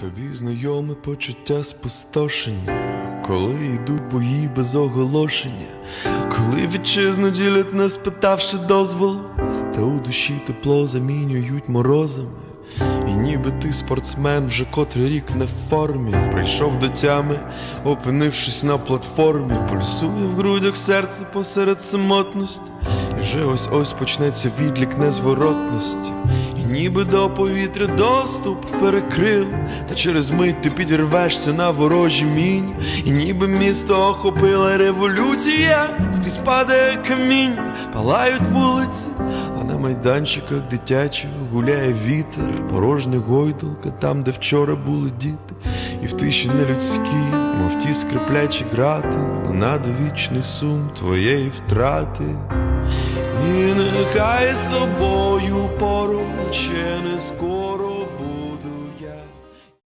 Тобі знайоме почуття спустошення, коли йдуть бої без оголошення, коли вітчизну ділять, не спитавши дозволу, та у душі тепло замінюють морозами. Ніби ти спортсмен вже котрий рік не в формі, прийшов до тями, опинившись на платформі, пульсує в грудях серце посеред самотності, і вже ось ось почнеться відлік незворотності. І ніби до повітря доступ перекрил, та через мить ти підірвешся на ворожі мінь, і ніби місто охопила революція, скрізь падає камінь, палають вулиці, а на майданчиках дитячих гуляє вітер, порожня гойдалка, там, де вчора були діти, і в тиші нелюдській, мов ті скриплячі грати, луна довічний сум твоєї втрати. І нехай з тобою поруч ще не скоро.